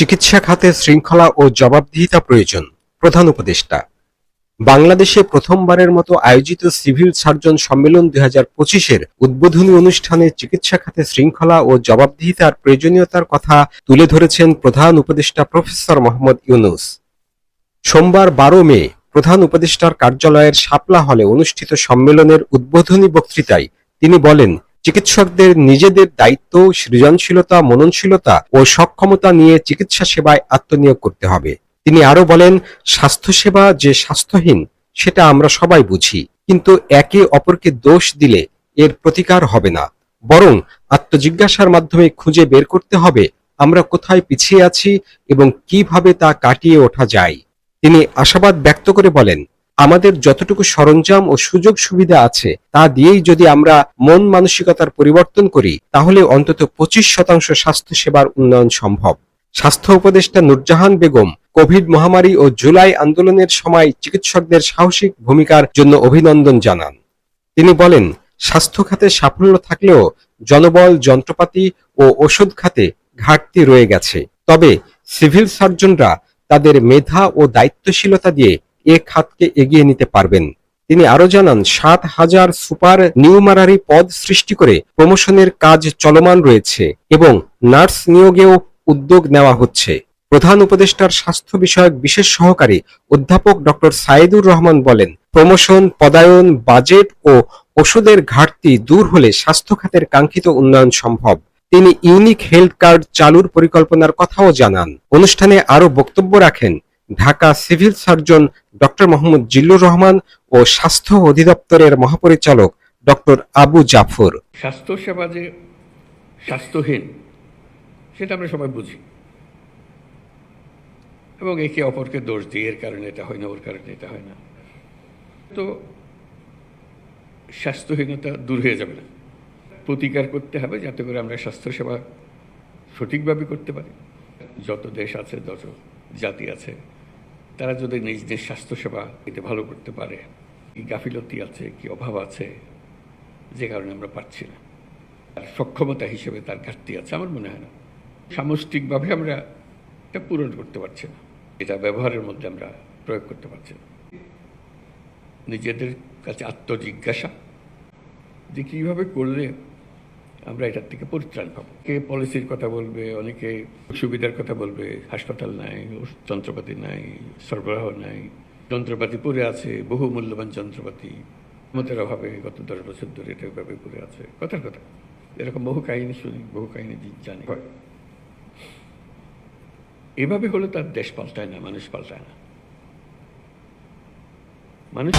চিকিৎসা খাতে শৃঙ্খলা ও জবাবদিহিতা প্রয়োজন, প্রধান উপদেষ্টা। বাংলাদেশে প্রথমবারের মতো আয়োজিত সিভিল সার্জন সম্মেলন দুই হাজার পঁচিশের উদ্বোধনী অনুষ্ঠানে চিকিৎসা খাতে শৃঙ্খলা ও জবাবদিহিতার প্রয়োজনীয়তার কথা তুলে ধরেছেন প্রধান উপদেষ্টা প্রফেসর মোহাম্মদ ইউনুস। সোমবার বারো মে প্রধান উপদেষ্টার কার্যালয়ের শাপলা হলে অনুষ্ঠিত সম্মেলনের উদ্বোধনী বক্তৃতায় তিনি বলেন চিকিৎসকদের নিজেদের দায়িত্ব, সৃজনশীলতা, মননশীলতা ও সক্ষমতা নিয়ে চিকিৎসা সেবায় আত্মনিয়োগ করতে হবে। তিনি আরও বলেন, স্বাস্থ্যসেবা যে স্বাস্থ্যহীন, সেটা আমরা সবাই বুঝি। কিন্তু একে অপরকে দোষ দিলে এর প্রতিকার হবে না। বরং আত্মজিজ্ঞাসার মাধ্যমে খুঁজে বের করতে হবে, আমরা কোথায় পিছিয়ে আছি এবং কীভাবে তা কাটিয়ে ওঠা যায়। তিনি আশাবাদ ব্যক্ত করে বলেন আমাদের যতটুকু সরঞ্জাম ও সুযোগ সুবিধা আছে, তা দিয়েই যদি আমরা মন মানসিকতার পরিবর্তন করি, তাহলে অন্তত পঁচিশ শতাংশ স্বাস্থ্যসেবার উন্নয়ন সম্ভব। স্বাস্থ্য উপদেষ্টা নুরজাহান বেগম কোভিড মহামারী ও জুলাই আন্দোলনের সময় চিকিৎসকদের সাহসিক ভূমিকার জন্য অভিনন্দন জানান। তিনি বলেন, স্বাস্থ্য খাতে সাফল্য থাকলেও জনবল, যন্ত্রপাতি ও ওষুধ খাতে ঘাটতি রয়ে গেছে। তবে সিভিল সার্জনরা তাদের মেধা ও দায়িত্বশীলতা দিয়ে এ খাতকে এগিয়ে নিতে পারবেন। তিনি আরও জানান, সাত হাজার সুপার নিউমারারি পদ সৃষ্টি করে প্রমোশনের কাজ চলমান রয়েছে এবং নার্স নিয়োগেও উদ্যোগ নেওয়া হচ্ছে। প্রধান উপদেষ্টার স্বাস্থ্য বিষয়ক বিশেষ সহকারী অধ্যাপক ডক্টর সাইদুর রহমান বলেন, প্রমোশন, পদায়ন, বাজেট ও ওষুধের ঘাটতি দূর হলে স্বাস্থ্য খাতের কাঙ্ক্ষিত উন্নয়ন সম্ভব। তিনি ইউনিক হেলথ কার্ড চালুর পরিকল্পনার কথাও জানান। অনুষ্ঠানে আরও বক্তব্য রাখেন Dhaka civil surgeon doctor Mohammad Jillur Rahman ও স্বাস্থ্য অধিদপ্তরের মহাপরিচালক ডক্টর আবু জাফর। স্বাস্থ্যসেবা যে স্বাস্থ্যহীন, সেটা আমরা সবাই বুঝি। এবং একে অপরকে দোষ দিই এর কারণে এটা হয় না, ওর কারণে এটা হয় না। তো স্বাস্থ্যহীনতা দূর হয়ে যাবে না। প্রতিকার করতে হবে যাতে করে আমরা স্বাস্থ্যসেবা সঠিকভাবে করতে পারি। যত দেশ আছে, যত জাতি আছে তারা যদি নিজ নিজ স্বাস্থ্যসেবা এতে ভালো করতে পারে, কি গাফিলতি আছে, কি অভাব আছে, যে কারণে আমরা পাচ্ছি না। তার সক্ষমতা হিসেবে তার ঘাটতি আছে, আমার মনে হয় না। সামষ্টিকভাবে আমরা এটা পূরণ করতে পারছি না। এটা ব্যবহারের মধ্যে আমরা প্রয়োগ করতে পারছি না। নিজেদের কাছে আত্মজিজ্ঞাসা, যে কীভাবে করলে আমরা এটার থেকে পরিত্রাণ পাবো। কে পলিসির কথা বলবে, অনেকে সুবিধার কথা বলবে, হাসপাতাল নাই যন্ত্রপাতি নাই, সরবরাহ নাই। যন্ত্রপাতি পড়ে আছে, বহু মূল্যবান যন্ত্রপাতি। মতের অভাবে গত দশ বছর ধরে এটা এভাবে পড়ে আছে। কথার কথা। এরকম বহু কাহিনী শুনি, বহু কাহিনী জানি। এভাবে হলে তার দেশ পাল্টায় না, মানুষ পাল্টায় না। মানুষ